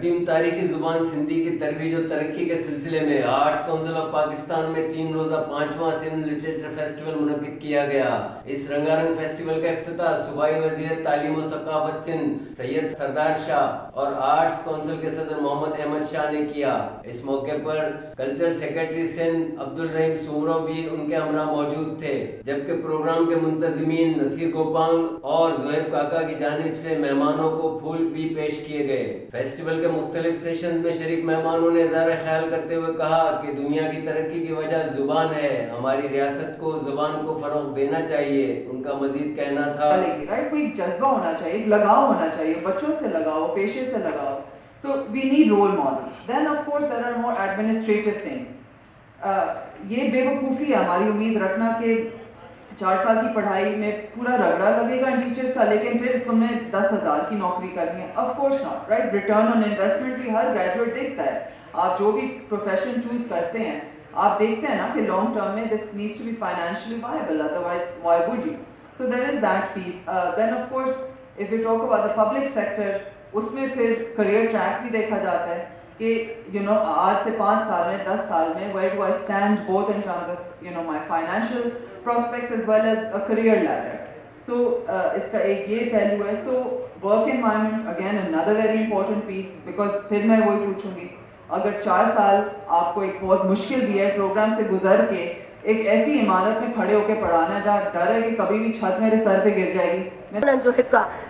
कदीम तारीखी ज़ुबान सिंधी की तरवीज और तरक्की के सिलसिले में आर्ट्स काउंसिल ऑफ़ पाकिस्तान में तीन रोजा पांचवा सिंध लिटरेचर फेस्टिवल मुनद किया गया। इस रंगारंग फेस्टिवल का अफ्ताह सूबाई वज़ीर तालीम सकाफत सिंध सैयद सरदार शाह और आर्ट्स काउंसिल के सदर मोहम्मद अहमद शाह ने किया। इस मौके पर कल्चर सेक्रेटरी सिंध अब्दुल रहीम सुमरो भी उनके हमरा मौजूद थे, जबकि प्रोग्राम के मुंतजमीन नसीर गोपांग और जोहेब काका की जानब से मेहमानों को फूल भी पेश किए गए। फेस्टिवल के मुख्तलिफ़ सेशन में शरीक मेहमानों ने इजहार ख्याल करते हुए कहा कि दुनिया की तरक्की की वजह ज़ुबान है। हमारी रियासत को ज़ुबान को फरोग देना चाहिए। उनका मजीद कहना था। राइट कोई जज्बा होना चाहिए लगाव होना चाहिए, बच्चों से लगाओ, पेशे से लगाओ। So we need role models then of course there are more administrative things ये बेवकूफ़ी है हमारी उम्मीद रखना कि चार साल की पढ़ाई में पूरा रगड़ा लगेगा इन टीचर्स का, लेकिन फिर तुमने दस हज़ार की नौकरी करनी है। Of course not right return on investment भी हर ग्रेजुएट देखता है। आप जो भी प्रोफेशन चूज़ करते हैं, आप देखते हैं ना कि लॉन्ग टर्म में this needs to be financially viable otherwise why would you so there is that piece then of course if you talk about the public sector उसमें फिर करियर ट्रैक भी देखा जाता है। कि यू नो आज से पाँच साल में दस साल में where do I stand both in terms of you know my financial as well as a career ladder. So uh, इसका एक ये पहलू है। So work environment again another very important piece because फिर मैं वही पूछूँगी। अगर चार साल आपको एक बहुत मुश्किल भी है प्रोग्राम से गुजर के एक ऐसी इमारत में खड़े होकर पढ़ाना जहाँ डर है कि कभी भी छत मेरे सर पे गिर जाएगी। जो आहे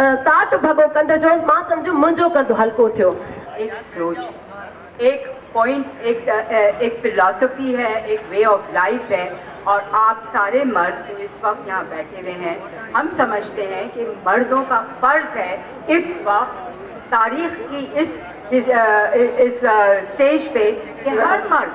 काट भॻो कंध जो माँ सम्झो मुंहिंजो कंधु हल्को थियो। एक सोच एक पॉइंट एक एक फिलॉसफी है एक वे ऑफ़ लाइफ है और आप सारे मर्द जो इस वक्त यहाँ बैठे हुए हैं हम समझते हैं कि मर्दों का फ़र्ज़ है इस वक्त तारीख की इस इस, इस स्टेज पे कि हर मर्द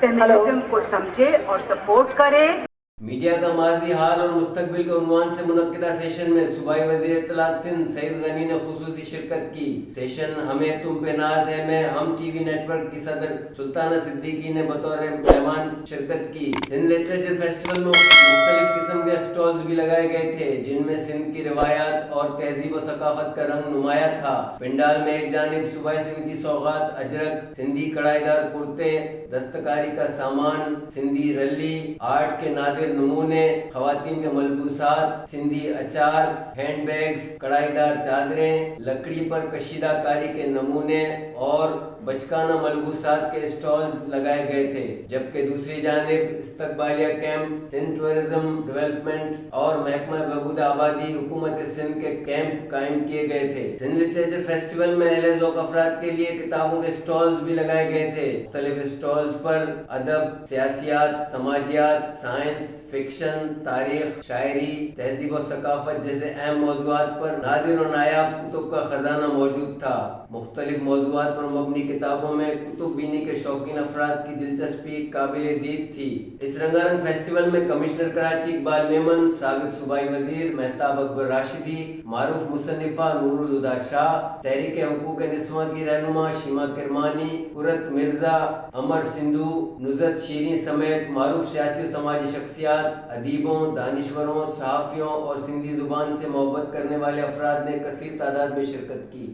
फेमिनिज्म को समझे और सपोर्ट करे। मीडिया का माजी हाल और मुस्तबिल के उनवान से मुनदा सेशन में सूबाई वज़ीर इतलात सिंध सईद गनी ने खसूसी शिरकत की। सेशन हमें तुम पे नाज है, में हम टीवी नेटवर्क की सदर सुल्ताना सिद्दीकी ने बतौर मेहमान शिरकत की। सिंध लिटरेचर फेस्टिवल में मुख्तलिफ़ किस्म के स्टॉल्स भी लगाए गए थे, जिनमें सिंध की रिवायात और तहजीब सकाफत का रंग नुमाया था। पिंडाल में एक जानब सूबाई सिंध की सौगात, अजरक, सिंधी कढ़ाईदार कुर्ते, दस्तकारी का सामान, सिंधी रली, आर्ट के नादिर नमूने, खवातीन के मलबूसात, सिंधी अचार हैंड बैग्स कढ़ाईदार चादरें, लकड़ी पर कशीदा कारी के नमूने और बचकाना मलबूसात के स्टॉल्स लगाए गए थे, जबकि दूसरी जानब इस्तकबालिया कैंप, सिंध टूरिज़्म डेवलपमेंट और महकमा बहबूद आबादी हुकूमत सिंध के कैंप कायम किए गए थे। सिंध लिटरेचर फेस्टिवल में अहले ज़ौक़ अफराद के लिए किताबों के स्टॉल्स भी लगाए गए थे। मुख्तलिफ़ स्टॉल्स पर अदब, सियासियात, समाजियात, साइंस फिक्शन तारीख शायरी, तहजीब और सकाफत जैसे अहम मौजूद पर नादिर और नायाब कुतुब का खजाना मौजूद था। मुख्तलिफ़ मौजूद पर मबनी किताबों में कुतुब बीनी के शौकीन अफराद की दिलचस्पी काबिल दीद थी। इस रंगारंग फेस्टिवल में कमिश्नर कराची इकबाल मेमन, सबक सूबाई वज़ीर मेहताब अकबर राशिदी, मारूफ मुसन्निफा नूरुल हुदा शाह, तहरीक हकूक नस्वा की रहनुमा शीमा किरमानी, कुरत मिर्ज़ा अमर सिंधु, नुजत शीरी समेत मारूफ सियासी और समाजी शख्सियात अदीबों, दानश्वरों सहाफ़ियों और सिंधी ज़ुबान से मोहब्बत करने वाले अफराद ने कसर तादाद में शिरकत की।